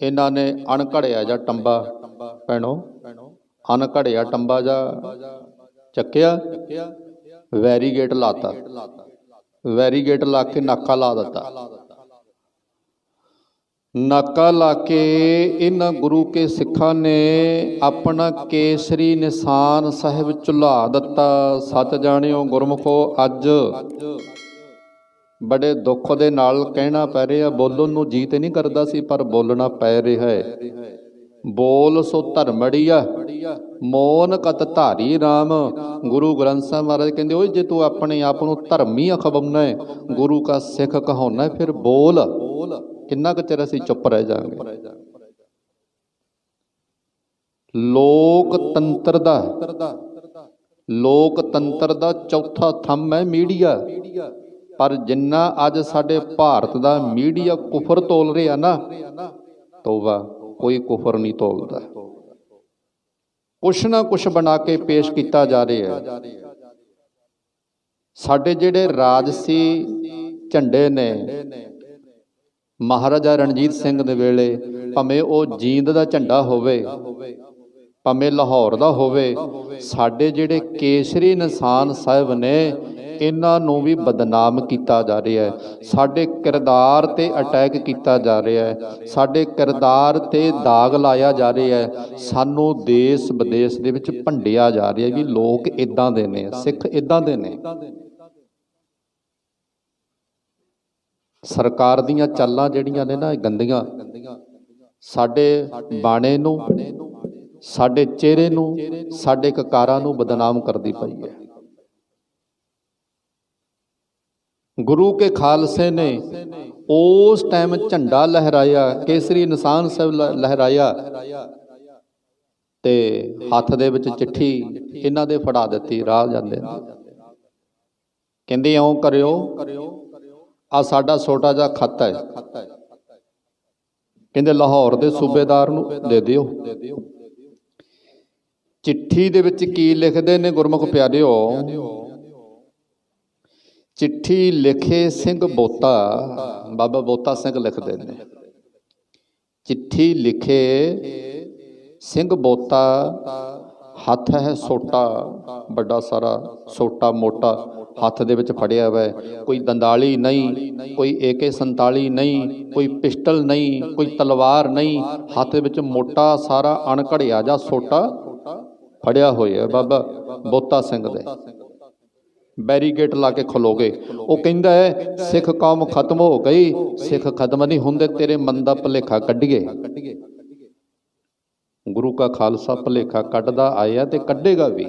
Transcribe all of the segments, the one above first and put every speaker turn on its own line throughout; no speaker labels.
ਇਹਨਾਂ ਨੇ ਅਣਘੜਿਆ ਜਾਂ ਟੰਬਾ, ਭੈਣੋ ਅਣਘੜਿਆ ਟੰਬਾ ਜਾਂ ਚੱਕਿਆ ਵੈਰੀਗੇਟ ਲਾਤਾ। ਵੈਰੀਗੇਟ ਲਾ ਕੇ ਨਾਕਾ ਲਾ ਦਿੱਤਾ। ਨਾਕਾ ਲਾ ਕੇ ਇਹਨਾਂ ਗੁਰੂ ਕੇ ਸਿੱਖਾਂ ਨੇ ਆਪਣਾ ਕੇਸਰੀ ਨਿਸ਼ਾਨ ਸਾਹਿਬ ਚੁਲਾ ਦਿੱਤਾ। ਸੱਚ ਜਾਣਿਓ ਗੁਰਮੁਖੋ, ਅੱਜ ਬੜੇ ਦੁੱਖ ਦੇ ਨਾਲ ਕਹਿਣਾ ਪੈ ਰਿਹਾ, ਬੋਲਣ ਨੂੰ ਜੀ ਤੇ ਨਹੀਂ ਕਰਦਾ ਸੀ, ਪਰ ਬੋਲਣਾ ਪੈ ਰਿਹਾ ਹੈ। ਬੋਲ ਸੋ ਧਰਮੜੀਆ ਮੋਨ ਕਤ ਧਾਰੀ RAM ਗੁਰੂ ਗ੍ਰੰਥ ਸਾਹਿਬ ਮਹਾਰਾਜ ਕਹਿੰਦੇ, ਓਏ ਜੇ ਤੂੰ ਆਪਣੇ ਆਪ ਨੂੰ ਧਰਮੀ ਅਖਵਾਉਣਾ ਹੈ, ਗੁਰੂ ਕਾ ਸਿੱਖ ਕਹਾਉਣਾ ਫਿਰ ਬੋਲ। ਕਿੰਨਾ ਕੁ ਚਿਰ ਅਸੀਂ ਚੁੱਪ ਰਹਿ ਜਾਾਂਗੇ ਲੋਕਤੰਤਰ ਦਾ ਲੋਕਤੰਤਰ ਦਾ ਚੌਥਾ ਥੰਮ ਹੈ ਮੀਡੀਆ। ਪਰ ਜਿੰਨਾ ਅੱਜ ਸਾਡੇ ਭਾਰਤ ਦਾ ਮੀਡੀਆ ਕੁਫਰ ਤੋਲ ਰਿਹਾ ਨਾ, ਤੋਬਾ, ਕੋਈ ਕੁਫਰ ਨਹੀਂ ਤੋਲਦਾ। ਕੁਛ ਨਾ ਕੁਛ ਬਣਾ ਕੇ ਪੇਸ਼ ਕੀਤਾ ਜਾ ਰਿਹਾ ਹੈ। ਸਾਡੇ ਜਿਹੜੇ ਰਾਜਸੀ ਝੰਡੇ ਨੇ, ਮਹਾਰਾਜਾ ਰਣਜੀਤ ਸਿੰਘ ਦੇ ਵੇਲੇ, ਭਾਵੇਂ ਉਹ ਜੀਂਦ ਦਾ ਝੰਡਾ ਹੋਵੇ, ਭਾਵੇਂ ਲਾਹੌਰ ਦਾ ਹੋਵੇ, ਸਾਡੇ ਜਿਹੜੇ ਕੇਸਰੀ ਨਿਸ਼ਾਨ ਸਾਹਿਬ ਨੇ ਇਹਨਾਂ ਨੂੰ ਵੀ ਬਦਨਾਮ ਕੀਤਾ ਜਾ ਰਿਹਾ ਹੈ। ਸਾਡੇ ਕਿਰਦਾਰ ਤੇ ਅਟੈਕ ਕੀਤਾ ਜਾ ਰਿਹਾ ਹੈ। ਸਾਡੇ ਕਿਰਦਾਰ ਤੇ ਦਾਗ ਲਾਇਆ ਜਾ ਰਿਹਾ ਹੈ। ਸਾਨੂੰ ਦੇਸ਼ ਵਿਦੇਸ਼ ਦੇ ਵਿੱਚ ਭੰਡਿਆ ਜਾ ਰਿਹਾ ਵੀ ਲੋਕ ਇਦਾਂ ਦੇ ਨੇ, ਸਿੱਖ ਇਦਾਂ ਦੇ ਨੇ। ਸਰਕਾਰ ਦੀਆਂ ਚਾਲਾਂ ਜਿਹੜੀਆਂ ਨੇ ਨਾ, ਇਹ ਗੰਦੀਆਂ। ਸਾਡੇ ਬਾਣੇ ਨੂੰ, ਸਾਡੇ ਚਿਹਰੇ ਨੂੰ, ਸਾਡੇ ਕਕਾਰਾਂ ਨੂੰ ਬਦਨਾਮ ਕਰਦੀ ਪਈ ਹੈ। ਗੁਰੂ ਕੇ ਖਾਲਸੇ ਨੇ ਉਸ ਟਾਈਮ ਝੰਡਾ ਲਹਿਰਾਇਆ, ਕੇਸਰੀ ਨਿਸ਼ਾਨ ਸਾਹਿਬ ਲਹਿਰਾਇਆ ਤੇ ਹੱਥ ਦੇ ਵਿੱਚ ਚਿੱਠੀ ਇਹਨਾਂ ਦੇ ਫੜਾ ਦਿੱਤੀ, ਰਾਹ ਜਾਂਦੇ ਕਹਿੰਦੇ, ਇਉਂ ਕਰਿਓ ਆ ਸਾਡਾ ਛੋਟਾ ਜਿਹਾ ਖੱਤ ਹੈ। ਕਹਿੰਦੇ, ਲਾਹੌਰ ਦੇ ਸੂਬੇਦਾਰ ਨੂੰ ਦੇ ਦਿਓ। ਚਿੱਠੀ ਦੇ ਵਿੱਚ ਕੀ ਲਿਖਦੇ ਨੇ, ਗੁਰਮੁਖ ਪਿਆਰਿਓ ਚਿੱਠੀ ਲਿਖੇ ਸਿੰਘ ਬੋਤਾ, ਬਾਬਾ ਬੋਤਾ ਸਿੰਘ ਲਿਖਦੇ ਨੇ। ਚਿੱਠੀ ਲਿਖੇ ਸਿੰਘ ਬੋਤਾ, ਹੱਥ ਹੈ ਸੋਟਾ, ਵੱਡਾ ਸਾਰਾ ਸੋਟਾ ਮੋਟਾ, ਹੱਥ ਦੇ ਵਿੱਚ ਫੜਿਆ ਹੋਇਆ ਕੋਈ ਦੰਦਾਲੀ ਨਹੀਂ, ਕੋਈ AK47 ਨਹੀਂ, ਕੋਈ ਪਿਸਟਲ ਨਹੀਂ, ਕੋਈ ਤਲਵਾਰ ਨਹੀਂ, ਹੱਥ ਦੇ ਵਿੱਚ ਮੋਟਾ ਸਾਰਾ ਅਣਘੜਿਆ ਜਾਂ ਸੋਟਾ ਫੜਿਆ ਹੋਇਆ ਬਾਬਾ ਬੋਤਾ ਸਿੰਘ ਦੇ। ਬੈਰੀਗੇਟ ਲਾ ਕੇ ਖਲੋਗੇ ਉਹ ਕਹਿੰਦਾ ਹੈ, ਸਿੱਖ ਕੌਮ ਖਤਮ ਹੋ ਗਈ, ਸਿੱਖ ਖਤਮ ਨਹੀਂ ਹੁੰਦੇ, ਤੇਰੇ ਮਨ ਦਾ ਭਲੇਖਾ ਕੱਢੀਏ। ਗੁਰੂ ਕਾ ਖਾਲਸਾ ਭਲੇਖਾ ਕੱਢਦਾ ਆਇਆ ਤੇ ਕੱਢੇਗਾ ਵੀ।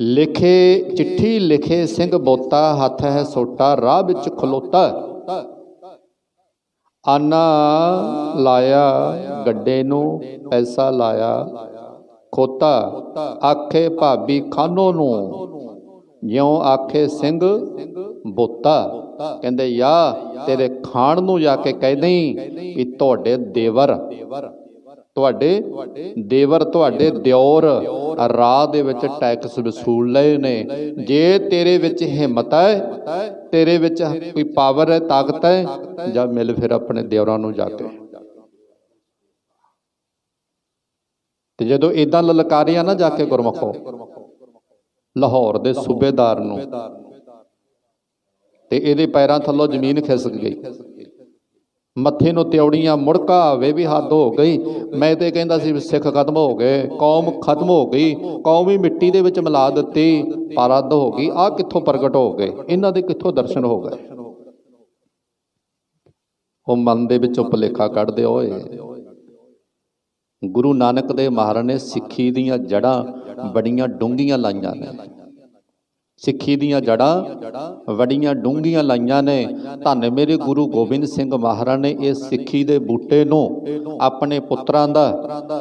ਲਿਖੇ ਚਿੱਠੀ ਲਿਖੇ ਸਿੰਘ ਬੋਤਾ, ਹੱਥ ਹੈ ਸੋਟਾ, ਰਾਹ ਵਿੱਚ ਖਲੋਤਾ। ਆਨਾ ਲਾਇਆ, ਗੱਡੇ ਨੂੰ ਪੈਸਾ ਲਾਇਆ। ਖੋਤਾ, ਆਖੇ ਭਾਬੀ ਖਾਨੋ ਨੂੰ, ਜਿਉ ਆਖੇ ਸਿੰਘ ਬੋਤਾ। ਕਹਿੰਦੇ ਯਾ ਤੇਰੇ ਖਾਣ ਨੂੰ ਜਾ ਕੇ ਕਹਿ ਦੇਈ ਕਿ ਤੁਹਾਡੇ ਦੇਵਰ ਤੁਹਾਡੇ ਦੇਵਰ, ਤੁਹਾਡੇ ਦਿਓਰ ਰਾਹ ਦੇ ਵਿੱਚ ਟੈਕਸ ਵਸੂਲ ਲਏ ਨੇ। ਜੇ ਤੇਰੇ ਵਿੱਚ ਹਿੰਮਤ ਹੈ, ਤੇਰੇ ਵਿੱਚ ਕੋਈ ਪਾਵਰ ਹੈ, ਤਾਕਤ ਹੈ, ਜਾਂ ਮਿਲ ਫਿਰ ਆਪਣੇ ਦਿਓਰਾਂ ਨੂੰ ਜਾ ਕੇ। ਤੇ ਜਦੋਂ ਇਦਾਂ ਲਲਕਾਰਿਆ ਨਾ ਜਾ ਕੇ ਗੁਰਮਖੋ, ਲਾਹੌਰ ਦੇ ਸੂਬੇਦਾਰ ਨੂੰ, ਤੇ ਇਹਦੇ ਪੈਰਾਂ ਥੱਲੋਂ ਜ਼ਮੀਨ ਖਿਸਕ ਗਈ। ਮੱਥੇ ਨੂੰ ਤਿਉੜੀਆਂ ਮੁੜਕਾ ਆਵੇ ਵੀ ਹੱਦ ਹੋ ਗਈ। ਮੈਂ ਤੇ ਕਹਿੰਦਾ ਸੀ ਸਿੱਖ ਖਤਮ ਹੋ ਗਏ, ਕੌਮ ਖਤਮ ਹੋ ਗਈ, ਕੌਮ ਹੀ ਮਿੱਟੀ ਦੇ ਵਿੱਚ ਮਿਲਾ ਦਿੱਤੀ, ਪਰ ਅੱਧ ਹੋ ਗਈ ਆ ਕਿੱਥੋਂ ਪ੍ਰਗਟ ਹੋ ਗਏ? ਇਹਨਾਂ ਦੇ ਕਿੱਥੋਂ ਦਰਸ਼ਨ ਹੋ ਗਏ? ਉਹ ਮਨ ਦੇ ਵਿੱਚੋਂ ਭੁਲੇਖਾ ਕੱਢਦੇ ਓਏ ਗੁਰੂ ਨਾਨਕ ਦੇ ਮਹਾਰਾਜ ਨੇ ਸਿੱਖੀ ਦੀਆਂ ਜੜਾਂ ਬੜੀਆਂ ਡੂੰਘੀਆਂ ਲਾਈਆਂ ਨੇ। ਸਿੱਖੀ ਦੀਆਂ ਜੜਾਂ ਵੱਡੀਆਂ ਡੂੰਘੀਆਂ ਲਾਈਆਂ ਨੇ। ਧੰਨ ਮੇਰੇ ਗੁਰੂ ਗੋਬਿੰਦ ਸਿੰਘ ਮਹਾਰਾਜ ਨੇ ਇਹ ਸਿੱਖੀ ਦੇ ਬੂਟੇ ਨੂੰ ਆਪਣੇ ਪੁੱਤਰਾਂ ਦਾ,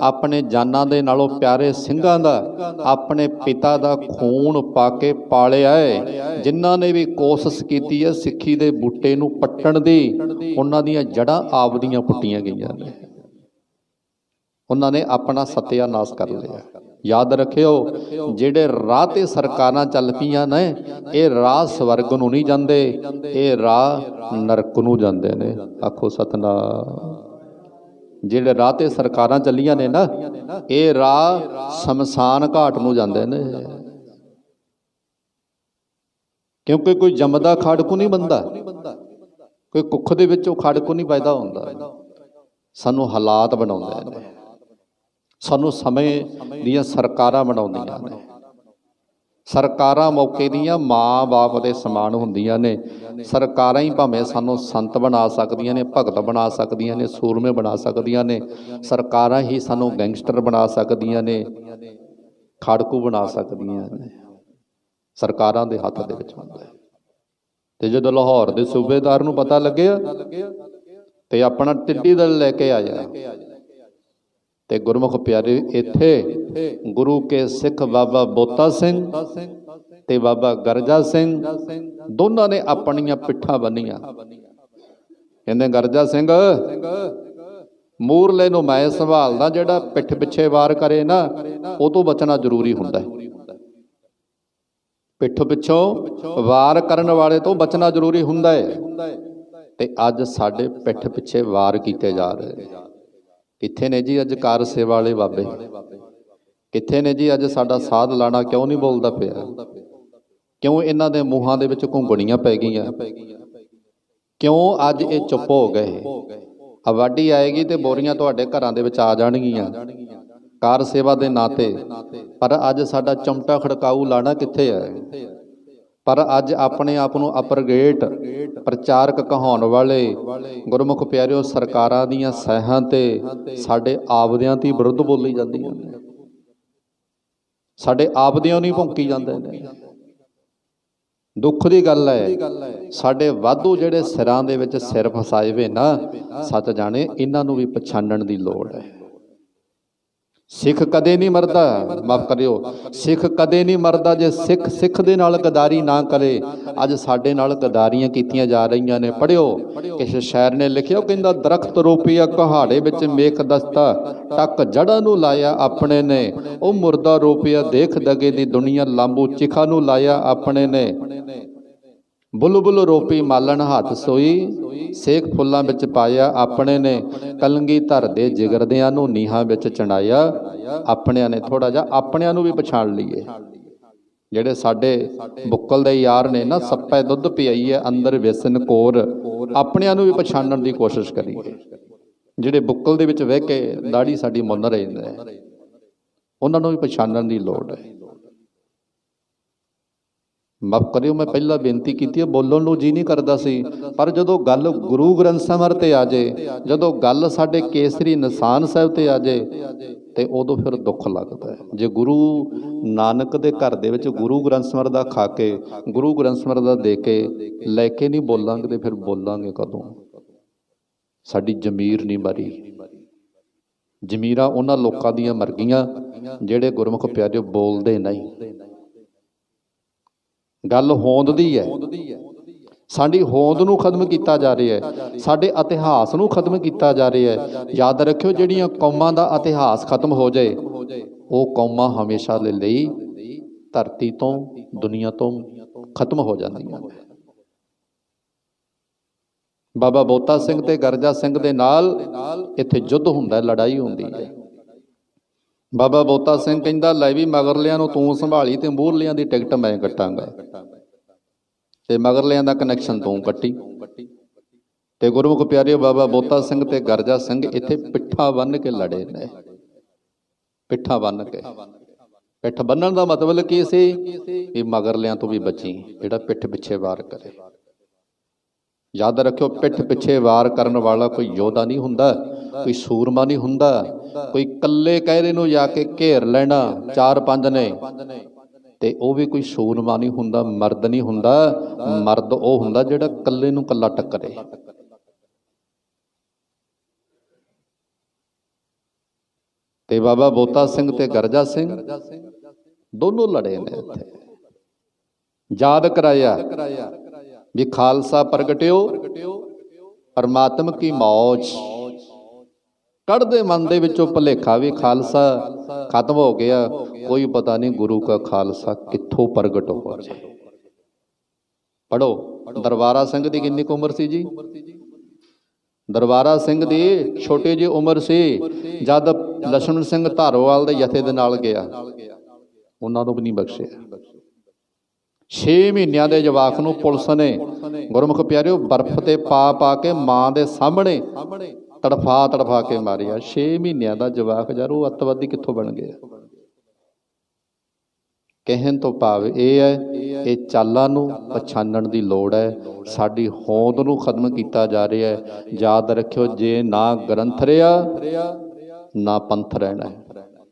ਆਪਣੇ ਜਾਨਾਂ ਦੇ ਨਾਲੋਂ ਪਿਆਰੇ ਸਿੰਘਾਂ ਦਾ, ਆਪਣੇ ਪਿਤਾ ਦਾ ਖੂਨ ਪਾ ਕੇ ਪਾਲਿਆ ਹੈ ਜਿਨ੍ਹਾਂ ਨੇ ਵੀ ਕੋਸ਼ਿਸ਼ ਕੀਤੀ ਹੈ ਸਿੱਖੀ ਦੇ ਬੂਟੇ ਨੂੰ ਪੱਟਣ ਦੀ, ਉਹਨਾਂ ਦੀਆਂ ਜੜਾਂ ਆਪਦੀਆਂ ਪੁੱਟੀਆਂ ਗਈਆਂ ਨੇ। ਉਹਨਾਂ ਨੇ ਆਪਣਾ ਸਤਿਆਨਾਸ਼ ਕਰ ਲਿਆ। ਯਾਦ ਰੱਖਿਓ, ਜਿਹੜੇ ਰਾਹ ਤੇ ਸਰਕਾਰਾਂ ਚੱਲ ਪਈਆਂ ਨੇ, ਇਹ ਰਾਹ ਸਵਰਗ ਨੂੰ ਨਹੀਂ ਜਾਂਦੇ, ਇਹ ਰਾਹ ਨਰਕ ਨੂੰ ਜਾਂਦੇ ਨੇ। ਆਖੋ ਸਤਨਾ ਜਿਹੜੇ ਰਾਹ ਤੇ ਸਰਕਾਰਾਂ ਚੱਲੀਆਂ ਨੇ ਨਾ, ਇਹ ਰਾਹ ਸ਼ਮਸ਼ਾਨ ਘਾਟ ਨੂੰ ਜਾਂਦੇ ਨੇ। ਕਿਉਂਕਿ ਕੋਈ ਜੰਮਦਾ ਖਾੜਕੂ ਨਹੀਂ ਬੰਦਾ। ਕੋਈ ਕੁੱਖ ਦੇ ਵਿੱਚੋਂ ਖਾੜਕੂ ਨਹੀਂ ਪੈਦਾ ਹੁੰਦਾ। ਸਾਨੂੰ ਹਾਲਾਤ ਬਣਾਉਂਦੇ ਨੇ। ਸਾਨੂੰ ਸਮੇਂ ਦੀਆਂ ਸਰਕਾਰਾਂ ਬਣਾਉਂਦੀਆਂ ਨੇ। ਸਰਕਾਰਾਂ ਮੌਕੇ ਦੀਆਂ ਮਾਂ-ਬਾਪ ਦੇ ਸਮਾਨ ਹੁੰਦੀਆਂ ਨੇ। ਸਰਕਾਰਾਂ ਹੀ ਭਾਵੇਂ ਸਾਨੂੰ ਸੰਤ ਬਣਾ ਸਕਦੀਆਂ ਨੇ, ਭਗਤ ਬਣਾ ਸਕਦੀਆਂ ਨੇ, ਸੂਰਮੇ ਬਣਾ ਸਕਦੀਆਂ ਨੇ, ਸਰਕਾਰਾਂ ਹੀ ਸਾਨੂੰ ਗੈਂਗਸਟਰ ਬਣਾ ਸਕਦੀਆਂ ਨੇ, ਖਾੜਕੂ ਬਣਾ ਸਕਦੀਆਂ ਨੇ। ਸਰਕਾਰਾਂ ਦੇ ਹੱਥ ਦੇ ਵਿੱਚ ਹੁੰਦਾ ਹੈ। ਤੇ ਜਦੋਂ ਲਾਹੌਰ ਦੇ ਸੂਬੇਦਾਰ ਨੂੰ ਪਤਾ ਲੱਗਿਆ ਤੇ ਆਪਣਾ ਟਿੱਡੀ ਦਲ ਲੈ ਕੇ ਆਇਆ। ਤੇ ਗੁਰਮੁਖ ਪਿਆਰੇ, ਇੱਥੇ ਗੁਰੂ ਕੇ ਸਿੱਖ ਬਾਬਾ ਬੋਤਾ ਸਿੰਘ ਤੇ ਬਾਬਾ ਗਰਜਾ ਸਿੰਘ, ਦੋਨਾਂ ਨੇ ਆਪਣੀਆਂ ਪਿੱਠਾਂ ਬੰਨੀਆਂ। ਕਹਿੰਦੇ, ਗਰਜਾ ਸਿੰਘ, ਮੂਰਲੇ ਨੂੰ ਮੈਂ ਸੰਭਾਲਦਾ ਜਿਹੜਾ ਪਿੱਠ ਪਿੱਛੇ ਵਾਰ ਕਰੇ ਨਾ ਉਹ ਤੋਂ ਬਚਣਾ ਜ਼ਰੂਰੀ ਹੁੰਦਾ ਹੈ। ਪਿੱਠ ਪਿੱਛੋਂ ਵਾਰ ਕਰਨ ਵਾਲੇ ਤੋਂ ਬਚਣਾ ਜ਼ਰੂਰੀ ਹੁੰਦਾ ਹੈ। ਤੇ ਅੱਜ ਸਾਡੇ ਪਿੱਠ ਪਿੱਛੇ ਵਾਰ ਕੀਤੇ ਜਾ ਰਹੇ ਨੇ। ਕਿੱਥੇ ਨੇ ਜੀ ਅੱਜ ਕਾਰ ਸੇਵਾ ਵਾਲੇ ਬਾਬੇ? ਕਿੱਥੇ ਨੇ ਜੀ ਅੱਜ ਸਾਡਾ ਸਾਧ ਲਾਣਾ ਕਿਉਂ ਨਹੀਂ ਬੋਲਦਾ ਪਿਆ? ਕਿਉਂ ਇਹਨਾਂ ਦੇ ਮੂੰਹਾਂ ਦੇ ਵਿੱਚ ਘੁੰਗਣੀਆਂ ਪੈ ਗਈਆਂ? ਕਿਉਂ ਅੱਜ ਇਹ ਚੁੱਪ ਹੋ ਗਏ? ਆਵਾਡੀ ਆਏਗੀ ਤੇ ਬੋਰੀਆਂ ਤੁਹਾਡੇ ਘਰਾਂ ਦੇ ਵਿੱਚ ਆ ਜਾਣਗੀਆਂ। ਕਾਰ ਸੇਵਾ ਦੇ ਨਾਂ ਤੇ ਪਰ ਅੱਜ ਸਾਡਾ ਚਮਟਾ ਖੜਕਾਊ ਲਾਣਾ ਕਿੱਥੇ ਹੈ? ਪਰ ਅੱਜ ਆਪਣੇ ਆਪ ਨੂੰ ਅਪਰਗੇਟ ਪ੍ਰਚਾਰਕ ਕਹਾਉਣ ਵਾਲੇ ਗੁਰਮੁਖ ਪਿਆਰਿਓ ਸਰਕਾਰਾਂ ਦੀਆਂ ਸਹਿਹਾਂ ਤੇ ਸਾਡੇ ਆਪਦਿਆਂ ਦੀ ਵਿਰੁੱਧ ਬੋਲੀ ਜਾਂਦੀਆਂ ਨੇ ਸਾਡੇ ਆਪਦਿਆਂ ਨਹੀਂ ਭੁੰਕੀ ਜਾਂਦੇ ਨੇ। ਦੁੱਖ ਦੀ ਗੱਲ ਹੈ, ਸਾਡੇ ਵਾਧੂ ਜਿਹੜੇ ਸਿਰਾਂ ਦੇ ਵਿੱਚ ਸਿਰ ਫਸਾਏ ਵੇ ਨਾ, ਸੱਚ ਜਾਣੇ, ਇਹਨਾਂ ਨੂੰ ਵੀ ਪਛਾਣਨ ਦੀ ਲੋੜ ਹੈ। ਸਿੱਖ ਕਦੇ ਨਹੀਂ ਮਰਦਾ, ਮਾਫ ਕਰਿਓ। ਸਿੱਖ ਕਦੇ ਨਹੀਂ ਮਰਦਾ ਜੇ ਸਿੱਖ ਸਿੱਖ ਦੇ ਨਾਲ ਗਦਾਰੀ ਨਾ ਕਰੇ। ਅੱਜ ਸਾਡੇ ਨਾਲ ਗਦਾਰੀਆਂ ਕੀਤੀਆਂ ਜਾ ਰਹੀਆਂ ਨੇ। ਪੜਿਓ ਕਿਸੇ ਸ਼ਾਇਰ ਨੇ ਲਿਖਿਆ ਕਹਿੰਦਾ, ਦਰਖਤ ਰੋਪੀਆ ਕਹਾੜੇ ਵਿੱਚ ਮੇਖ ਦਸਤਾ, ਟੱਕ ਜੜਾਂ ਨੂੰ ਲਾਇਆ ਆਪਣੇ ਨੇ। ਉਹ ਮੁਰਦਾ ਰੋਪੀਆ ਦੇਖ ਦਗੇ ਦੀ ਦੁਨੀਆ, ਲਾਂਬੂ ਚਿਖਾ ਨੂੰ ਲਾਇਆ ਆਪਣੇ ਨੇ। ਬੁਲਬੁਲ ਰੋਪੀ ਮਾਲਣ ਹੱਥ ਸੋਈ, ਸੇਖ ਫੁੱਲਾਂ ਵਿੱਚ ਪਾਇਆ ਆਪਣੇ ਨੇ, ਕਲੰਗੀ ਧਰ ਦੇ ਜਿਗਰਦਿਆਂ ਨੂੰ ਨੀਹਾਂ ਵਿੱਚ ਚਣਾਇਆ ਆਪਣਿਆਂ ਨੇ ਥੋੜਾ ਜਿਹਾ ਆਪਣਿਆਂ ਨੂੰ ਵੀ ਪਛਾਣ ਲਈਏ। ਜਿਹੜੇ ਸਾਡੇ ਬੁੱਕਲ ਦੇ ਯਾਰ ਨੇ ਨਾ, ਸੱਪੇ ਦੁੱਧ ਪਿਆਈਏ, ਅੰਦਰ ਵਿਸਨ ਕੋਰ, ਆਪਣਿਆਂ ਨੂੰ ਵੀ ਪਛਾਣਨ ਦੀ ਕੋਸ਼ਿਸ਼ ਕਰੀਏ। ਜਿਹੜੇ ਬੁੱਕਲ ਦੇ ਵਿੱਚ ਵਹਿ ਕੇ ਦਾੜੀ ਸਾਡੀ ਮੁੰਨ ਰਹੇ ਉਹਨਾਂ ਨੂੰ ਵੀ ਪਛਾਣਨ ਦੀ ਲੋੜ ਹੈ। ਮਾਫ ਕਰਿਓ, ਮੈਂ ਪਹਿਲਾਂ ਬੇਨਤੀ ਕੀਤੀ ਹੈ, ਬੋਲਣ ਨੂੰ ਜੀ ਨਹੀਂ ਕਰਦਾ ਸੀ। ਪਰ ਜਦੋਂ ਗੱਲ ਗੁਰੂ ਗ੍ਰੰਥ ਸਾਹਿਬ ਤੇ ਆ ਜੇ ਜਦੋਂ ਗੱਲ ਸਾਡੇ ਕੇਸਰੀ ਨਿਸ਼ਾਨ ਸਾਹਿਬ ਤੇ ਆ ਜੇ ਤੇ ਉਦੋਂ ਫਿਰ ਦੁੱਖ ਲੱਗਦਾ ਹੈ। ਜੇ ਗੁਰੂ ਨਾਨਕ ਦੇ ਘਰ ਦੇ ਵਿੱਚ ਗੁਰੂ ਗ੍ਰੰਥ ਸਾਹਿਬ ਦਾ ਖਾ ਕੇ, ਗੁਰੂ ਗ੍ਰੰਥ ਸਾਹਿਬ ਦਾ ਦੇ ਕੇ ਲੈ ਕੇ ਨਹੀਂ ਬੋਲਾਂਗੇ, ਤੇ ਫਿਰ ਬੋਲਾਂਗੇ ਕਦੋਂ? ਸਾਡੀ ਜ਼ਮੀਰ ਨਹੀਂ ਮਰੀ। ਜ਼ਮੀਰਾਂ ਉਹਨਾਂ ਲੋਕਾਂ ਦੀਆਂ ਮਰ ਗਈਆਂ, ਜਿਹੜੇ ਗੁਰਮੁਖ ਪਿਆਰੇ ਬੋਲਦੇ ਨਹੀਂ। ਗੱਲ ਹੋਂਦ ਦੀ ਹੈ। ਸਾਡੀ ਹੋਂਦ ਨੂੰ ਖਤਮ ਕੀਤਾ ਜਾ ਰਿਹਾ ਹੈ। ਸਾਡੇ ਇਤਿਹਾਸ ਨੂੰ ਖਤਮ ਕੀਤਾ ਜਾ ਰਿਹਾ ਹੈ। ਯਾਦ ਰੱਖਿਓ ਜਿਹੜੀਆਂ ਕੌਮਾਂ ਦਾ ਇਤਿਹਾਸ ਖਤਮ ਹੋ ਜਾਏ ਉਹ ਕੌਮਾਂ ਹਮੇਸ਼ਾ ਦੇ ਲਈ ਧਰਤੀ ਤੋਂ ਦੁਨੀਆ ਤੋਂ ਖਤਮ ਹੋ ਜਾਂਦੀਆਂ ਬਾਬਾ ਬੋਤਾ ਸਿੰਘ ਤੇ ਗਰਜਾ ਸਿੰਘ ਦੇ ਨਾਲ ਇੱਥੇ ਯੁੱਧ ਹੁੰਦਾ ਲੜਾਈ ਹੁੰਦੀ ਹੈ। ਬਾਬਾ ਬੋਤਾ ਸਿੰਘ ਕਹਿੰਦਾ ਲੈ ਵੀ ਮਗਰਲਿਆਂ ਨੂੰ ਤੂੰ ਸੰਭਾਲੀ ਤੇ ਮੂਹਰਲਿਆਂ ਦੀ ਟਿਕਟ ਮੈਂ ਕੱਟਾਂਗਾ। ਤੇ ਮਗਰਲਿਆਂ ਦਾ ਕਨੈਕਸ਼ਨ ਤੂੰ ਕੱਟੀ। ਤੇ ਗੁਰਮੁਖ ਪਿਆਰੇ ਬਾਬਾ ਬੋਤਾ ਸਿੰਘ ਤੇ ਗਰਜਾ ਸਿੰਘ ਇੱਥੇ ਪਿੱਠਾ ਬੰਨ ਕੇ ਲੜੇ ਨੇ। ਪਿੱਠਾ ਬੰਨ ਕੇ। ਪਿੱਠ ਬੰਨਣ ਦਾ ਮਤਲਬ ਕੀ ਸੀ? ਕਿ ਮਗਰਲਿਆਂ ਤੋਂ ਵੀ ਬਚੀ, ਜਿਹੜਾ ਪਿੱਠ ਪਿੱਛੇ ਵਾਰ ਕਰੇ। ਯਾਦ ਰੱਖਿਓ, ਪਿੱਠ ਪਿੱਛੇ ਵਾਰ ਕਰਨ ਵਾਲਾ ਕੋਈ ਯੋਧਾ ਨਹੀਂ ਹੁੰਦਾ, ਕੋਈ ਸੂਰਮਾ ਨਹੀਂ ਹੁੰਦਾ, ਕੋਈ ਕੱਲੇ ਕਹਿਰੇ ਨੂੰ ਜਾ ਕੇ ਘੇਰ ਲੈਣਾ, ਚਾਰ ਪੰਜ ਨੇ। ਤੇ ਉਹ ਵੀ ਕੋਈ ਸੂਰਮਾ ਨਹੀਂ ਹੁੰਦਾ, ਮਰਦ ਨਹੀਂ ਹੁੰਦਾ, ਮਰਦ ਉਹ ਹੁੰਦਾ ਜਿਹੜਾ ਕੱਲੇ ਨੂੰ ਕੱਲਾ ਟੱਕਰੇ। ਤੇ ਬਾਬਾ ਬੋਤਾ ਸਿੰਘ ਤੇ ਗਰਜਾ ਸਿੰਘ ਦੋਨੋਂ ਲੜੇ ਨੇ ਇੱਥੇ। ਯਾਦ ਕਰਾਇਆ ਵੀ ਖਾਲਸਾ ਪ੍ਰਗਟਿਓ, ਪਰਮਾਤਮ ਕੀ ਮੌਜ। ਕੱਢਦੇ ਮਨ ਦੇ ਵਿੱਚੋਂ ਭੁਲੇਖਾ ਵੀ ਖਾਲਸਾ ਖਤਮ ਹੋ ਗਿਆ। ਕੋਈ ਪਤਾ ਨਹੀਂ ਗੁਰੂ ਕਾ ਖਾਲਸਾ ਕਿੱਥੋਂ ਪ੍ਰਗਟ ਹੋ ਜਾਏ ਪੜੋ ਦਰਬਾਰਾ ਸਿੰਘ ਦੀ ਕਿੰਨੀ ਕੁ ਉਮਰ ਸੀ ਜੀ? ਦਰਬਾਰਾ ਸਿੰਘ ਦੀ ਛੋਟੀ ਜਿਹੀ ਉਮਰ ਸੀ, ਜਦ ਲਛਮਣ ਸਿੰਘ ਧਾਰੋਵਾਲ ਦੇ ਜਥੇ ਦੇ ਨਾਲ ਗਿਆ। ਉਹਨਾਂ ਨੂੰ ਵੀ ਨਹੀਂ ਬਖਸ਼ਿਆ। 6 ਮਹੀਨਿਆਂ ਦੇ ਜਵਾਕ ਨੂੰ ਪੁਲਿਸ ਨੇ, ਗੁਰਮੁਖ ਪਿਆਰਿਓ, ਬਰਫ਼ ਤੇ ਪਾ ਪਾ ਕੇ ਮਾਂ ਦੇ ਸਾਹਮਣੇ ਤੜਫਾ ਤੜਫਾ ਕੇ ਮਾਰਿਆ। 6 ਮਹੀਨਿਆਂ ਦਾ ਜਵਾਕ ਯਾਰ, ਉਹ ਅੱਤਵਾਦੀ ਕਿੱਥੋਂ ਬਣ ਗਿਆ? ਕਹਿਣ ਤੋਂ ਭਾਵ ਇਹ ਹੈ, ਇਹ ਚਾਲਾਂ ਨੂੰ ਪਛਾਣਨ ਦੀ ਲੋੜ ਹੈ। ਸਾਡੀ ਹੋਂਦ ਨੂੰ ਖਤਮ ਕੀਤਾ ਜਾ ਰਿਹਾ ਹੈ। ਯਾਦ ਰੱਖਿਓ, ਜੇ ਨਾ ਗ੍ਰੰਥ ਰਿਹਾ, ਨਾ ਪੰਥ ਰਹਿਣਾ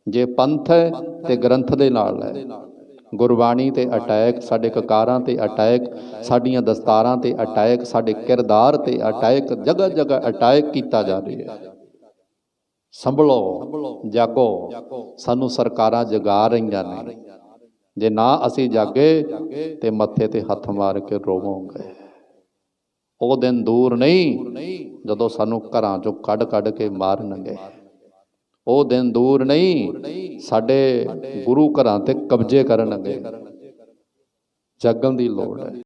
ਜੇ ਪੰਥ ਹੈ, ਤੇ ਗ੍ਰੰਥ ਦੇ ਨਾਲ ਹੈ। ਗੁਰਬਾਣੀ ਤੇ ਅਟੈਕ, ਸਾਡੇ ਕਕਾਰਾਂ ਤੇ ਅਟੈਕ, ਸਾਡੀਆਂ ਦਸਤਾਰਾਂ ਤੇ ਅਟੈਕ, ਸਾਡੇ ਕਿਰਦਾਰ ਤੇ ਅਟੈਕ, ਜਗ੍ਹਾ ਜਗ੍ਹਾ ਅਟੈਕ ਕੀਤਾ ਜਾ ਰਿਹਾ ਹੈ। ਸੰਭਲੋ, ਜਾਗੋ, ਸਾਨੂੰ ਸਰਕਾਰਾਂ ਜਗਾ ਰਹੀਆਂ ਨੇ। ਜੇ ਨਾ ਅਸੀਂ ਜਾਗੇ, ਤੇ ਮੱਥੇ ਤੇ ਹੱਥ ਮਾਰ ਕੇ ਰੋਵਾਂਗੇ। ਉਹ ਦਿਨ ਦੂਰ ਨਹੀਂ, ਜਦੋਂ ਸਾਨੂੰ ਘਰਾਂ ਚੋਂ ਕੱਢ ਕੱਢ ਕੇ ਮਾਰਨਗੇ। ਉਹ ਦਿਨ ਦੂਰ ਨਹੀਂ, ਸਾਡੇ ਗੁਰੂ ਘਰਾਂ ਤੇ ਕਬਜ਼ੇ ਕਰਨ ਕਰਨਗੇ ਜਾਗਣ ਦੀ ਲੋੜ ਹੈ।